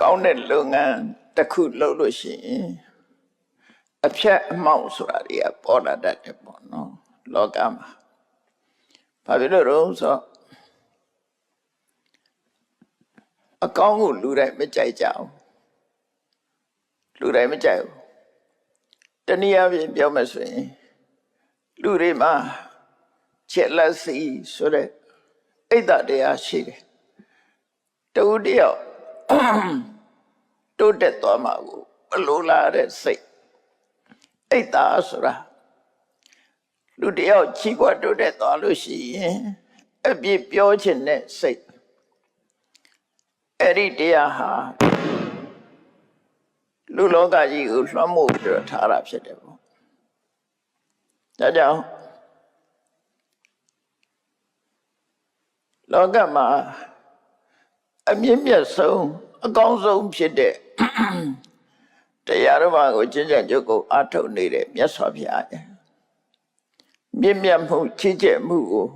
ကောင်းတဲ့လုပ်ငန်းတစ်ခုလုပ်လို့ရှိရင်အဖြတ်အမှောင့်ဆိုတာတွေကပေါ်လာတတ်တယ်ပေါ့နော်လောကမှာဘာဖြစ်လို့လဲဆိုတော့အကောင်းကိုလူတိုင်းမကြိုက်ကြဘူးလူတိုင်းမကြိုက်ဘူးတနည်းအားဖြင့်ပြောမယ်ဆိုရင်လူတွေမှာချက်လက်စီဆိုတဲ့အိတ်တတရားရှိတယ်တူတယောက် တိုးတက်သွားမှာကိုမလိုလားတဲ့စိတ်အိတ်သားဆိုတာလူတယောက်ချီးကွက်တိုးတက်သွားလို့ရှိရင်အပြစ်ပြောခြင်းနဲ့စိတ်အဲ့ဒီတရားဟာလူလောကကြီးကိုလွှမ်းမိုးပြီးတော့ထားတာဖြစ်တယ်ပေါ့ဒါကြောင့်လောကမှာအမြင့်မြတ်ဆုံးအကောင်းဆုံးဖြစ်တဲ့ တရားတော်ဘာကိုကျင့်ကြံကြုတ်ကိုအားထုတ်နေတဲ့မြတ်စွာဘုရားရဲ့မြင့်မြတ်မှုချစ်ကျက်မှုကို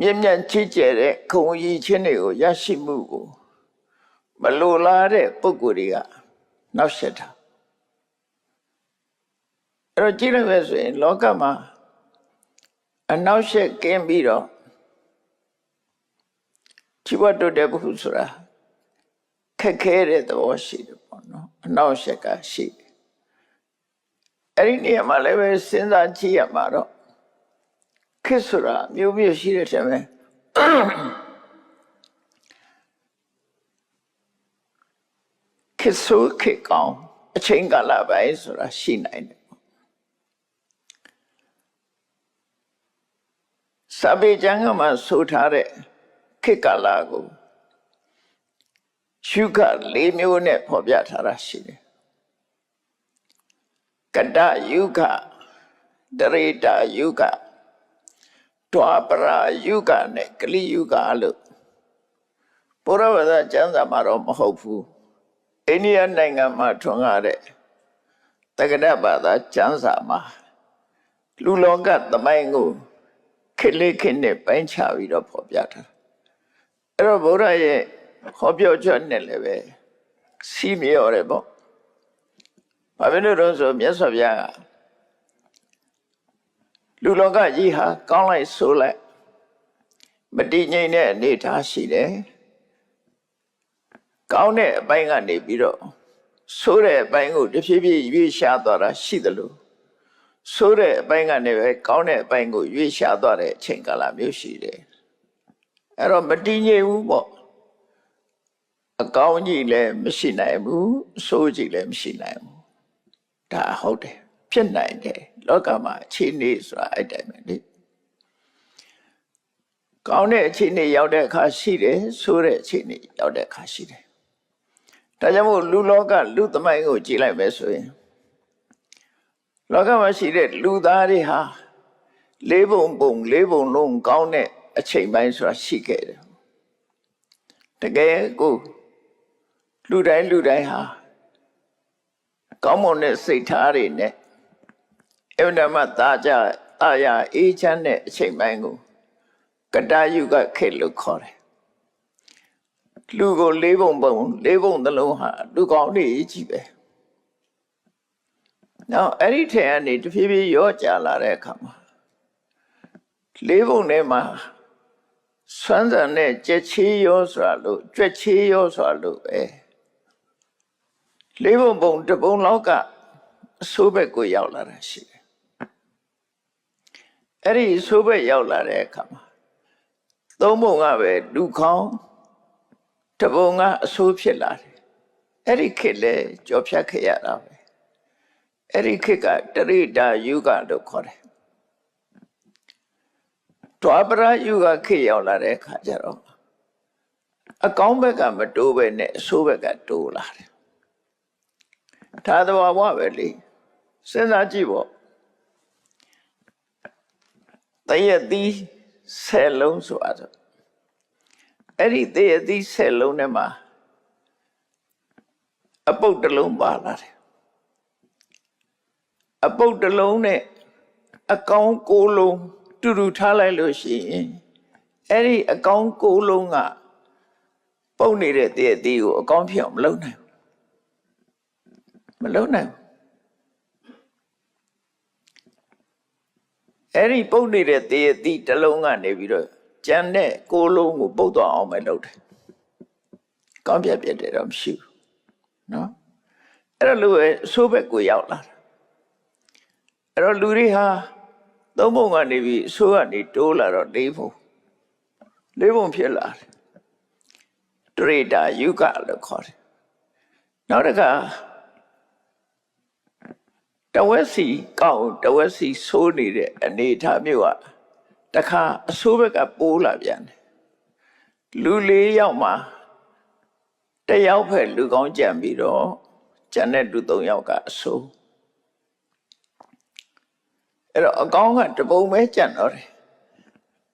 မြင့်မြတ်ချစ်ကျက်တဲ့ခုံကြီးချင်းတွေကိုရရှိမှုကိုမလိုလားတဲ့ပုဂ္ဂိုလ်တွေကနောက်ဆက်တာအဲ့တော့ကြည့်လိုက်မယ်ဆိုရင် လောကမှာအနောက်ရှက်ကင်းပြီးတော့ជីဝတ်တုတ်တဲ့ဘုဆိုတာ ခက်ခဲတဲ့သဘောရှိတယ်ပေါ့နော်အနောက်ရှက်ကရှိတယ်အဲ့ဒီနေရာမှာလည်းပဲစဉ်းစားကြည့်ရမှာတော့ခက်ဆိုတာမျိုးမျိုးရှိတဲ့ထဲမှာခက်ဆိုးခက်ကောင်းအချိန်ကာလပိုင်းဆိုတာရှိနိုင်တယ်ပေါ့စာပေကျမ်းကမှာဆိုထားတဲ့ခေတ်ကာလကို ရှုခ၄မျိုးနဲ့ဖော်ပြထားတာရှိတယ်ကတ္တယုခဒရေတာယုခဒွာပရာယုခနဲ့ကလိယုခလို့ဘုရားဘာသာကျမ်းစာမှာတော့မဟုတ်ဘူးအိန္ဒိယနိုင်ငံမှာထွန်းကားတဲ့တက္ကဒဘာသာကျမ်းစာမှာလူလောကသမိုင်းကိုခေတ်လေးခေတ်နဲ့ပိုင်းခြားပြီးတော့ဖော်ပြထားတာအဲ့တော့ဗုဒ္ဓရဲ့ ဟောပြောချက်နဲ့လည်းပဲစီးမြော်တယ်ပေါ့ဘာဖြစ်လို့လဲဆိုမြတ်စွာဘုရားကလူလောကကြီးဟာကောင်းလိုက်ဆိုလိုက်မတည်ငြိမ်တဲ့အနေအထားရှိတယ်ကောင်းတဲ့အပိုင်းကနေပြီးတော့ဆိုးတဲ့အပိုင်းကိုတဖြည်းဖြည်းရွေးရှားသွားတာရှိသလိုဆိုးတဲ့အပိုင်းကနေပဲကောင်းတဲ့အပိုင်းကိုရွေးရှားသွားတဲ့အချိန်ကာလမျိုးရှိတယ်အဲ့တော့မတည်ငြိမ်ဘူးပေါ့ အကောင်းကြီးလည်းမရှိနိုင်ဘူးအဆိုးကြီးလည်းမရှိနိုင်ဘူးဒါဟုတ်တယ်ဖြစ်နိုင်တယ်လောကမှာအခြေအနေဆိုတာအဲ့တိုင်းပဲလေကောင်းတဲ့အခြေအနေရောက်တဲ့အခါရှိတယ်ဆိုးတဲ့အခြေအနေရောက်တဲ့အခါရှိတယ်ဒါကြောင့်မို့လူလောကလူသမိုင်းကိုကြည့်လိုက်မယ်ဆိုရင်လောကမှာရှိတဲ့လူသားတွေဟာလေးပုံပုံလေးပုံလုံးကောင်းတဲ့အချိန်ပိုင်းဆိုတာရှိခဲ့တယ်တကယ်ကို လူတိုင်းလူတိုင်းဟာကောင်းမွန်တဲ့စိတ်ထားတွေနဲ့အဝိဓမ္မတာကြတာယာအေးချမ်းတဲ့အချိန်ပိုင်းကိုကတယုကခေတ်လို့ခေါ်တယ်လူကိုလေးပုံပုံလေးပုံသလုံးဟာလူကောင်းတွေကြီးပဲနောက်အဲ့ဒီထဲကနေတဖြည်းဖြည်းရောကြလာတဲ့အခါမှာလေးပုံထဲမှာစွမ်းစံနဲ့ကြက်ချေးရောဆိုတာလို့ကြွက်ချေးရောဆိုတာလို့ပဲ လေးပုံပုံတပုံလောက်ကအဆိုးဘက်ကိုရောက်လာတာရှိတယ်အဲ့ဒီအဆိုးဘက်ရောက်လာတဲ့အခါမှာသုံးပုံကပဲလူခေါင်းတပုံကအဆိုးဖြစ်လာတယ်အဲ့ဒီခေတ်လဲကြော်ဖြတ်ခဲ့ရတာပဲအဲ့ဒီခေတ်ကတရိတာယုဂလို့ခေါ်တယ်ဒွါပရယုဂခေတ်ရောက်လာတဲ့အခါကျတော့အကောင်းဘက်ကမတိုးပဲနဲ့အဆိုးဘက်ကတိုးလာတယ် ဒါသဘာဝပဲလေစဉ်းစားကြည့်ပေါ့တရက်သီးဆယ်လုံးဆိုအပ်အဲ့ဒီတရက်သီးဆယ်လုံးထဲမှာအပုတ်တစ်လုံးပါလာတယ်အပုတ်တစ်လုံးနဲ့အကောင်ကိုးလုံးတူတူထားလိုက်လို့ရှိရင်အဲ့ဒီအကောင်ကိုးလုံးကပုတ်နေတဲ့တည့်အသီးကိုအကောင်းဖြစ်အောင်မလုပ်နိုင်ဘူး မလုပ်နိုင်ဘူးအဲ့ဒီပုတ်နေတဲ့တည့်အသီးတစ်လုံးကနေပြီးတော့ကြံတဲ့ကိုယ်လုံးကိုပုတ်သွားအောင်ပဲလုပ်တယ်ကောင်းပြတ်ပြတ်တယ်တော့မရှိဘူးနော်အဲ့တော့လူရဲ့အဆိုးဘက်ကိုရောက်လာတာအဲ့တော့လူတွေဟာသုံးပုံကနေပြီးအဆိုးကနေတိုးလာတော့လေးပုံလေးပုံဖြစ်လာတယ်တရိတာယုကလို့ခေါ်တယ်နောက်တစ်ခါ တဝက်စီကောက်တဝက်စီဆိုးနေတဲ့အနေအထားမျိုးကတခါအဆိုးဘက်ကပိုးလာပြန်တယ်လူလေးယောက်မှာတယောက်ဖက်လူကောင်းကြံပြီးတော့ကျန်တဲ့လူ၃ယောက်ကအဆိုးအဲ့တော့အကောင်းကတပုံပဲကြံတော့တယ်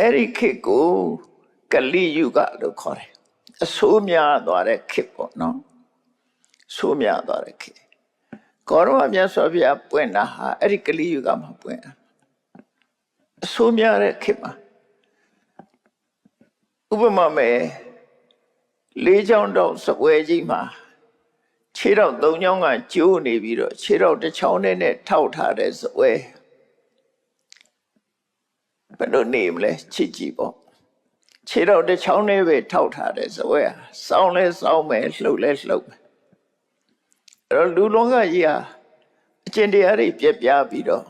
အဲ့ဒီခေတ်ကိုကလိယုကလို့ခေါ်တယ်အဆိုးများသွားတဲ့ခေတ်ပေါ့နော်ဆိုးများသွားတဲ့ခေတ် ကောရမမြတ်စွာဘုရားပွင့်တာဟာအဲ့ဒီကလိယုကမှာပွင့်တာအဆိုးများတဲ့ခေတ်မှာဥပမာမဲ့လေးချောင်းတော့စပွဲကြီးမှာခြေတော့သုံးချောင်းကကျိုးနေပြီးတော့ခြေတော့တစ်ချောင်းနဲ့နဲ့ထောက်ထားတဲ့စပွဲဘယ်လိုနေမလဲချစ်ကြည့်ပေါ့ခြေတော့တစ်ချောင်းနဲ့ပဲထောက်ထားတဲ့စပွဲဟာစောင်းလဲစောင်းမယ်လှုပ်လဲလှုပ်မယ်အဲ့ တော့လူလောကကြီးဟာအကျင့်တရားတွေပြက်ပြားပြီးတော့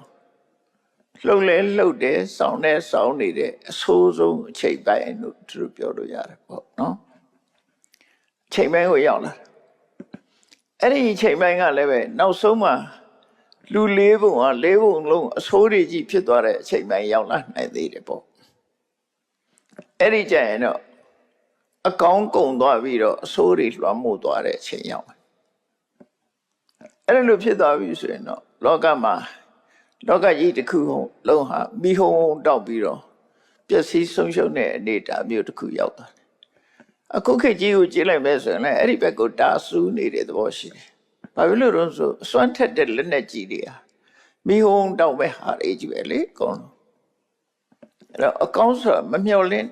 လှုပ်လဲလှုပ်တယ်စောင်းလဲစောင်းနေတဲ့အဆိုးဆုံးအချိန်ပိုင်းလို့သူတို့ပြောလို့ရတယ်ပေါ့နော်အချိန်ပိုင်းကိုရောက်လာတယ်အဲ့ဒီအချိန်ပိုင်းကလည်းပဲနောက်ဆုံးမှာလူလေးပုံဟာလေးပုံလုံးအဆိုးတွေကြီးဖြစ်သွားတဲ့အချိန်ပိုင်းရောက်လာနိုင်သေးတယ်ပေါ့အဲ့ဒီကြရင်တော့အကောင်းကုန်သွားပြီးတော့အဆိုးတွေလွှမ်းမိုးသွားတဲ့အချိန်ရောက်တယ် အဲ့ဒါလိုဖြစ်သွားပြီဆိုရင်တော့လောကမှာလောကကြီးတစ်ခုလုံးဟာမိဟုံတောက်ပြီးတော့ပျက်စီးဆုံးရှုံးတဲ့အနေအထားမျိုးတစ်ခုရောက်သွားတယ်အခုခေတ်ကြီးကိုကြည့်လိုက်မယ်ဆိုရင်လည်းအဲ့ဒီဘက်ကိုတာဆူးနေတဲ့သဘောရှိတယ်။ဘာဖြစ်လို့လဲဆိုအစွမ်းထက်တဲ့လက်နဲ့ကြီးတွေဟာမိဟုံတောက်မဲ့ဟာတွေကြီးပဲလေအကုန်လုံး။အဲ့တော့အကောင်းဆိုတာမမျော်လင့်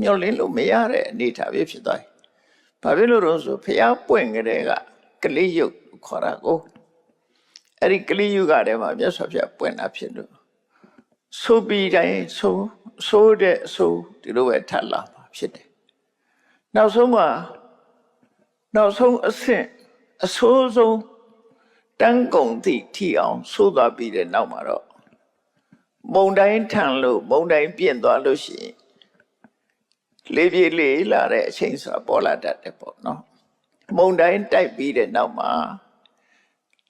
မျော်လင့်လို့မရတဲ့အနေအထားပဲဖြစ်သွားတယ်။ဘာဖြစ်လို့လဲဆိုဖျားပွင့်ကြတဲ့ကကလေးယုတ်ခေါ်တာကို အဲ့ဒီကလေးယုတ်ကတည်းကမြတ်စွာဘုရားပွင့်တာဖြစ်လို့ဆိုပြီးတိုင်းဆိုဆိုတဲ့အဆိုဒီလိုပဲထပ်လာမှာဖြစ်တယ်နောက်ဆုံးမှာနောက်ဆုံးအဆင့်အဆိုးဆုံးတန်းကုန်သည့်ထီအောင်ဆိုးသွားပြီးတဲ့နောက်မှာတော့မုံတိုင်းထန်လို့မုံတိုင်းပြင့်သွားလို့ရှိရင်လေးပြေးလေးလာတဲ့အချိန်ဆိုတာပေါ်လာတတ်တယ်ပေါ့နော်မုံတိုင်းတိုက်ပြီးတဲ့နောက်မှာ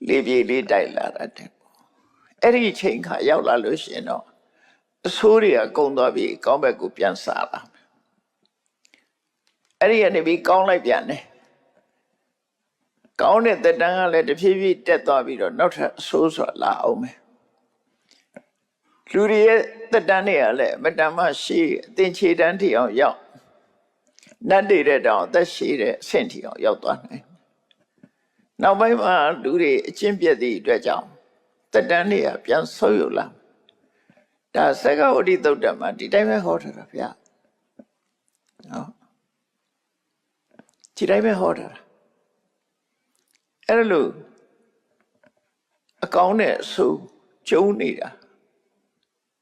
လေးပြေးလေးတိုက်လာတတ်တယ်ပေါ့အဲ့ဒီအချိန်ခါရောက်လာလို့ရှိရင်တော့အဆိုးတွေကကုံသွားပြီးကောင်းဘက်ကိုပြန်စားလာမယ်အဲ့ဒီကနေပြီးကောင်းလိုက်ပြန်တယ်ကောင်းတဲ့တက်တန်းကလည်းတဖြည်းဖြည်းတက်သွားပြီးတော့နောက်ထပ်အဆိုးဆိုလာအောင်မယ်လူတွေရဲ့တက်တန်းတွေကလည်းအမတန်မှရှိအသင်ခြေတန်းထီအောင်ရောက်နတ်တွေတဲ့တောင်အသက်ရှိတဲ့အဆင့်ထီအောင်ရောက်သွားနိုင် နောက်ပိုင်းမှာလူတွေအချင်းပြည့်သည့်အတွက်ကြောင့်တက်တန်းတွေကပြန်ဆုပ်ယုတ်လာဒါစက္ကဝတိသုတ်တမှာဒီတိုင်းပဲဟောထားတာဗျာနော်ဒီတိုင်းပဲဟောထားတာအဲ့လိုအကောင်းနဲ့အဆိုးကျုံနေတာ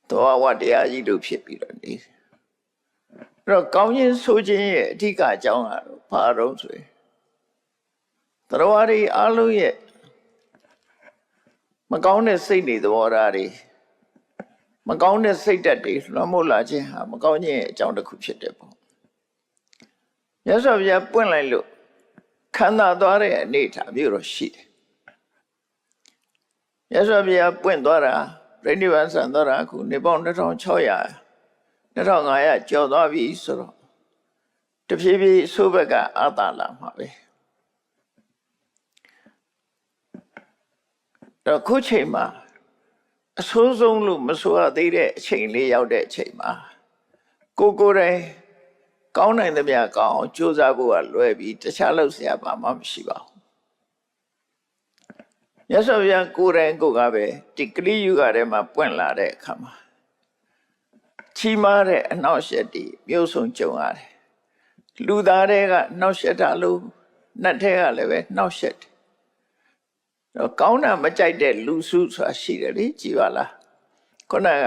သောဝတရားကြီးတို့ဖြစ်ပြီးတော့နေတယ်အဲ့တော့ကောင်းခြင်းဆိုခြင်းရဲ့အဓိကအကြောင်းကတော့ဘာတော့ဆိုရင် တရားတွေအလုံးရဲ့မကောင်းတဲ့စိတ်တွေသဘောထားတွေမကောင်းတဲ့စိတ်ဓာတ်တွေလွှမ်းမိုးလာခြင်းဟာမကောင်းခြင်းရဲ့အကြောင်းတစ်ခုဖြစ်တယ်ပေါ့မြတ်စွာဘုရားပွင့်လိုက်လို့ခံသာသွားတဲ့အနေအထားမျိုးတော့ရှိတယ်မြတ်စွာဘုရားပွင့်သွားတာပြိဋိဘံဆန်သွားတာအခုနေပေါင်း2600 2500ကျော်သွားပြီဆိုတော့တဖြည်းဖြည်းဆိုးဘက်ကအာသာလာမှာပဲ တော့ခုချိန်မှာအဆိုးဆုံးလို့မဆိုရသေးတဲ့အချိန်လေးရောက်တဲ့အချိန်မှာကိုကိုယ်တိုင်ကောင်းနိုင်သမျှကောင်းအောင်ကြိုးစားဖို့ကလွယ်ပြီးတခြားလုပ်စရာဘာမှမရှိပါဘူး။မြတ်စွာဘုရားကိုယ်တိုင်ကိုကပဲဒီကလေးယူကထဲမှာပွင့်လာတဲ့အခါမှာချီးမားတဲ့အနောက်ရှက်တီမျိုးစုံကြုံရတယ်။လူသားတွေကနှောက်ရှက်တာလို့နတ်တွေကလည်းပဲနှောက်ရှက်တယ် တော့ကောင်းတာမကြိုက်တဲ့လူစုဆိုတာရှိတယ်လေကြည်ပါလားခုနက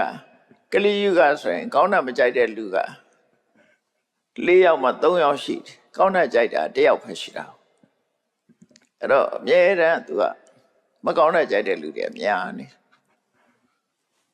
ကလိယုကဆိုရင် ကောင်းတာမကြိုက်တဲ့လူက၄ယောက်မှ၃ယောက်ရှိတယ်ကောင်းတာကြိုက်တာတစ်ယောက်ပဲရှိတာအဲ့တော့အမြဲတမ်းသူကမကောင်းတာကြိုက်တဲ့လူတွေအများနေတယ်